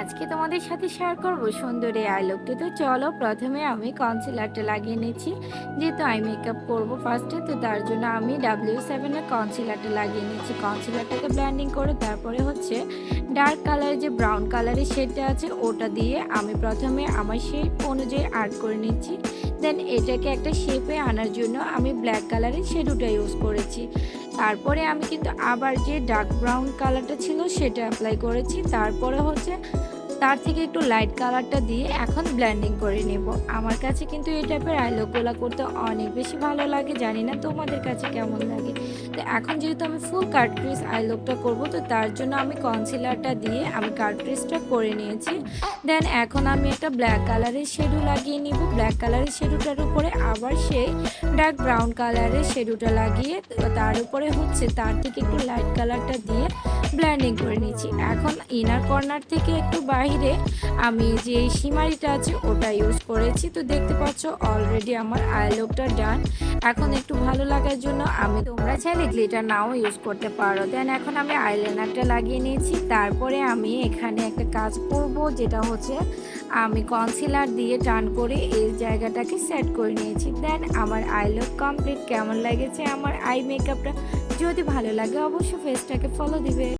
আজকে তোমাদের সাথে শেয়ার করব সুন্দর এই আই লুকটি তো চলো প্রথমে আমি কনসিলারটা লাগিয়ে নিচ্ছি। যেহেতু আই মেকআপ করব ফার্স্টে তো তার জন্য আমি ডাব্লিউ সেভেনের কনসিলারটা লাগিয়ে নিচ্ছি। কনসিলারটাকে ব্ল্যান্ডিং করে তারপরে হচ্ছে ডার্ক কালার যে ব্রাউন কালারের শেডটা আছে, ওটা দিয়ে আমি প্রথমে আমার শেপ অনুযায়ী আর্ট করে নিচ্ছি। দেন এটাকে একটা শেপে আনার জন্য আমি ব্ল্যাক কালারের শেডুটা ইউজ করেছি। তারপরে আমি কিন্তু আবার যে ডার্ক ব্রাউন কালারটা ছিল, সেটা অ্যাপ্লাই করেছি। তারপরে হচ্ছে তার থেকে একটু লাইট কালারটা দিয়ে এখন ব্ল্যান্ডিং করে নেব। আমার কাছে কিন্তু এই টাইপের আইলকগুলো করতে অনেক বেশি ভালো লাগে, জানি না তোমাদের কাছে কেমন লাগে। তো এখন যেহেতু আমি ফুল কার্ট্রিজ আইলকটা করব, তো তার জন্য আমি কনসিলারটা দিয়ে আমি কার্ট্রিজটা করে নিয়েছি। দেন এখন আমি একটা ব্ল্যাক কালারের শেডু লাগিয়ে নিব। ব্ল্যাক কালারের শেডুটার উপরে আবার সেই ডার্ক ব্রাউন কালারের শেডুটা লাগিয়ে তার উপরে হচ্ছে তার থেকে একটু লাইট কালারটা দিয়ে ব্ল্যান্ডিং করে নিয়েছি। এখন ইনার কর্নার থেকে একটু বাইরে আমি যে সীমারিটা আছে, ওটা ইউজ করেছি। তো দেখতে পাচ্ছ অলরেডি আমার আই আইলকটা ডান এখন একটু ভালো লাগার জন্য আমি তোমরা চাইলে গ্লিটার নাও ইউজ করতে পারো। দেন এখন আমি আইলাইনারটা লাগিয়ে নিয়েছি। তারপরে আমি এখানে একটা কাজ করব, যেটা হচ্ছে আমি কনসিলার দিয়ে টান করে এই জায়গাটাকে সেট করে নিয়েছি। দেন আমার আই লুক কমপ্লিট কেমন লেগেছে? আমার আই মেকআপটা যদি ভালো লাগে, অবশ্যই ফেসটাকে ফলো দিবে।